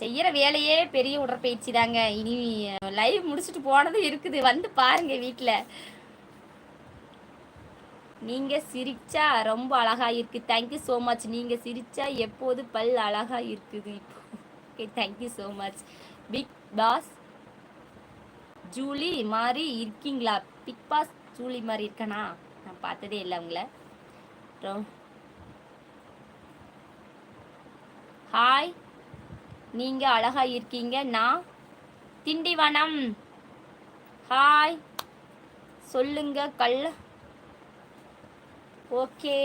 செய்யற வேலையே பெரிய உடற்பயிற்சி தாங்க. இனி லைவ் முடிச்சுட்டு போனதும் இருக்குது. வந்து பாருங்க வீட்டில் நீங்க சிரிச்சா ரொம்ப அழகா இருக்கு தேங்க்யூ ஸோ மச் நீங்க சிரிச்சா எப்போது பல் அழகா இருக்குது இப்போ okay thank you so much Bigg Boss Julie மாதிரி இருக்கீங்களா? பிக் பாஸ் ஜூலி மாதிரி இருக்கனா? நான் பார்த்ததே இல்லை அவங்கள அப்புறம் ஹாய் நீங்க அழகா இருக்கீங்க. நான் திண்டிவனம். ஹாய். சொல்லுங்க கல் ஓகே.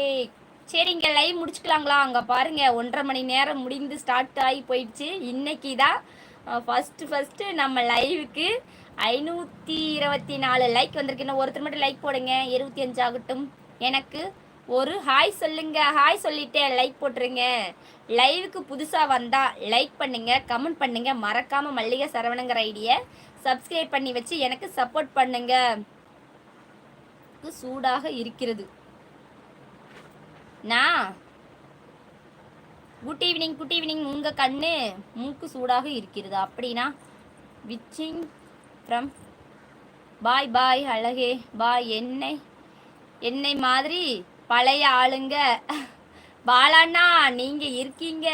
சரிங்க லைவ் முடிச்சுக்கலாங்களா? அங்கே பாருங்க ஒன்றரை மணி நேரம் முடிந்து ஸ்டார்ட் ஆகி போயிடுச்சு. இன்னைக்கு தான் ஃபஸ்ட்டு ஃபஸ்ட்டு நம்ம லைவுக்கு ஐநூற்றி இருபத்தி நாலு லைக் வந்திருக்கு. இன்னும் ஒருத்தர் மட்டும் லைக் போடுங்க. இருபத்தி அஞ்சு ஆகட்டும். எனக்கு ஒரு ஹாய் சொல்லுங்க ஹாய் சொல்லிட்டேன் லைக் போட்டுருங்க. லைவுக்கு புதுசாக வந்தால் லைக் பண்ணுங்க கமெண்ட் பண்ணுங்க. மறக்காம மல்லிகை சரவணங்கிற ஐடியை சப்ஸ்கிரைப் பண்ணி வச்சு எனக்கு சப்போர்ட் பண்ணுங்க. சூடாக இருக்கிறது. நான் குட் ஈவினிங் குட் ஈவினிங் உங்கள் கண்ணு மூக்கு சூடாக இருக்கிறது. அப்படின்னா விச்சிங் ஃப்ரம் பாய் பாய் அழகே பாய் என்னை என்னை மாதிரி பழைய ஆளுங்க. பாலாண்ணா நீங்க இருக்கீங்க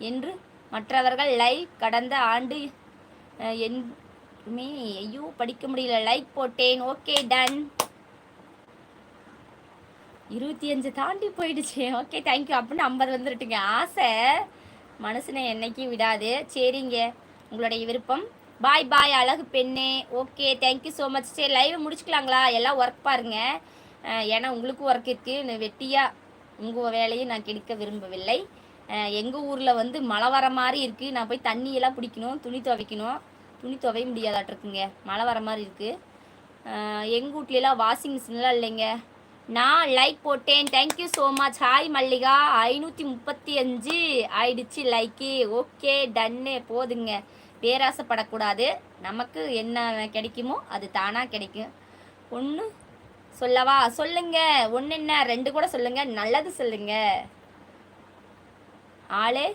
என்று மற்றவர்கள் லைவ் கடந்த ஆண்டு அஹ், என்றுமே ஐயோ படிக்க முடியல லைக் போட்டேன். ஓகே டன் இருபத்தி அஞ்சு தாண்டி போயிடுச்சு. ஓகே தேங்க்யூ அப்படின்னு ஐம்பது வந்துருட்டுங்க. ஆசை. மனசுனை என்னைக்கும் விடாது. சரிங்க. உங்களுடைய விருப்பம். பாய் பாய் அழகு பெண்ணே. Okay thank you so much சரி லைவ் முடிச்சுக்கலாங்களா? எல்லாம் ஒர்க் பாருங்க. ஏன்னா உங்களுக்கும் ஒர்க் இருக்குது வெட்டியாக உங்கள் வேலையை நான் கெடுக்க விரும்பவில்லை. எங்கள் ஊரில் வந்து மழை வர மாதிரி இருக்குது நான் போய் தண்ணியெல்லாம் பிடிக்கணும் துணி துவைக்கணும். துணி துவைய முடியாதாட்டிருக்குங்க மழை வர மாதிரி இருக்குது எங்கள் வீட்லலாம் வாஷிங் மிஷின்லாம் இல்லைங்க. நான் லைக் போட்டேன். Thank you so much hi Mallika. ஐநூற்றி முப்பத்தி அஞ்சு ஆயிடுச்சு லைக்கு ஓகே டன்னு போதுங்க. பேராசைப்படக்கூடாது. நமக்கு என்ன கிடைக்குமோ அது தானாக கிடைக்கும். ஒன்று சொல்லவா? சொல்லுங்க. ஒன்று என்ன? ரெண்டு கூட சொல்லுங்க. நல்லது சொல்லுங்க. ஆளே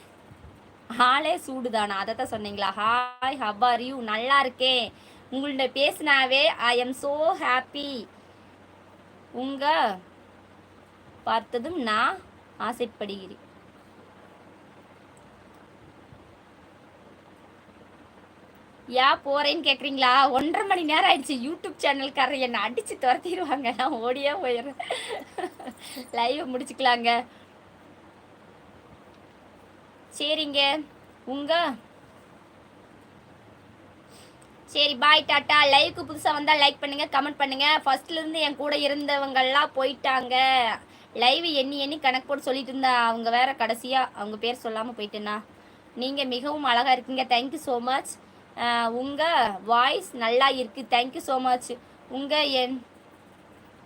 ஆளே சூடுதானா? அதை தான் சொன்னீங்களா ஹாய் ஹபார் யூ நல்லா இருக்கேன். உங்கள்கிட்ட பேசினாவே ஐ எம் ஸோ ஹாப்பி உங்க பார்த்ததும் நான் ஆசைப்படுகிறேன். ஏன் போறேன்னு கேக்குறீங்களா? ஒன்றரை மணி நேரம் ஆயிடுச்சு. யூடியூப் சேனல்காரர் என்னை அடிச்சு துரத்திடுவாங்க. நான் ஓடியே போயிடுறேன். லைவ் முடிச்சுக்கலாங்க. சரிங்க. உங்க? சரி பாய் டாட்டா. லைவ்க்கு புதுசாக வந்தால் லைக் பண்ணுங்க கமெண்ட் பண்ணுங்க. ஃபர்ஸ்ட்ல இருந்து என் கூட இருந்தவங்கெல்லாம் போயிட்டாங்க. லைவ் எண்ணி எண்ணி கணக்கு போட்டு சொல்லிட்டு இருந்தா அவங்க வேற கடைசியா அவங்க பேர் சொல்லாமல் போயிட்டேன்னா. நீங்க மிகவும் அழகா இருக்கீங்க. தேங்க்யூ ஸோ மச் உங்கள் வாய்ஸ் நல்லா இருக்குது தேங்க்யூ ஸோ மச் உங்கள் என்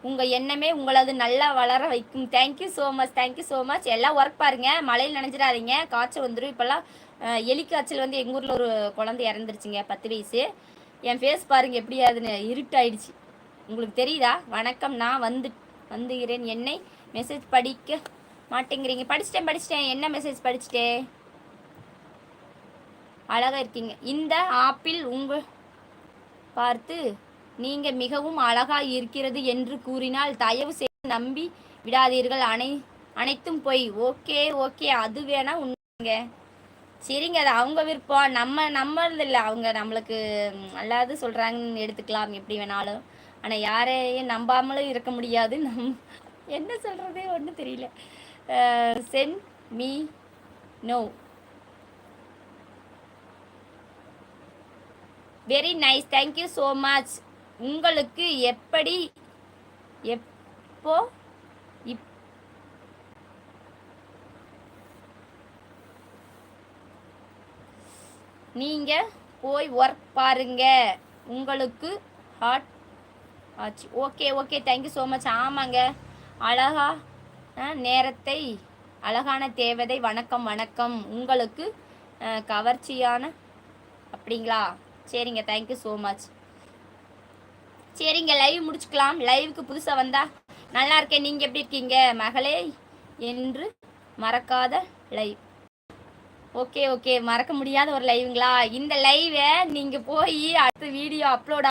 உங்கள் எண்ணமே உங்களது நல்லா வளர வைக்கும். Thank you so much thank you so much எல்லாம் ஒர்க் பாருங்கள் மழையில் நினைஞ்சிடாதீங்க. காய்ச்சல் வந்துடும் இப்போல்லாம் எலி காய்ச்சல் வந்து எங்கள் ஊரில் ஒரு குழந்தை இறந்துருச்சுங்க பத்து வயசு. என் ஃபேஸ் பாருங்கள் எப்படி அதுன்னு இருட்டாயிடுச்சு. உங்களுக்கு தெரியுதா? வணக்கம் நான் வந்து வந்துகிறேன். என்னை மெசேஜ் படிக்க மாட்டேங்கிறீங்க. படிச்சிட்டேன் படிச்சிட்டேன். என்ன மெசேஜ் படிச்சிட்டேன் அழகாக இருக்கீங்க. இந்த ஆப்பிள் உங்க பார்த்து நீங்கள் மிகவும் அழகாக இருக்கிறது என்று கூறினால் தயவு செய்து நம்பி விடாதீர்கள். அனை அனைத்தும் போய். Okay okay. அது வேணா உண்மைங்க. சரிங்க அது அவங்க விருப்பம். நம்ம நம்மளது இல்லை அவங்க நம்மளுக்கு அல்லாது சொல்கிறாங்கன்னு எடுத்துக்கலாம். எப்படி வேணாலும். ஆனால் யாரையும் நம்பாமலும் இருக்க முடியாது. நம் என்ன சொல்கிறதே ஒன்றும் தெரியல. சென் மீ no very nice thank you so much உங்களுக்கு எப்படி எப்போ? இப் நீங்க போய் ஒர்க் பாருங்க. உங்களுக்கு ஹாட் ஆச்சு. Okay okay thank you so much ஆமாங்க. அழகா நேரத்தை அழகான தேவதை. வணக்கம் வணக்கம். உங்களுக்கு கவர்ச்சியான அப்படிங்களா? சரிங்க தேங்க்யூ ஸோ மச் சரிங்க லைவ் முடிச்சுக்கலாம். லைவுக்கு புதுசாக வந்தா நல்லா இருக்கேன் நீங்கள் எப்படி இருக்கீங்க? மகளே என்று மறக்காத லைவ் ஓகே ஓகே மறக்க முடியாத ஒரு லைவுங்களா இந்த லைவை நீங்கள் போய் அடுத்த வீடியோ அப்லோட்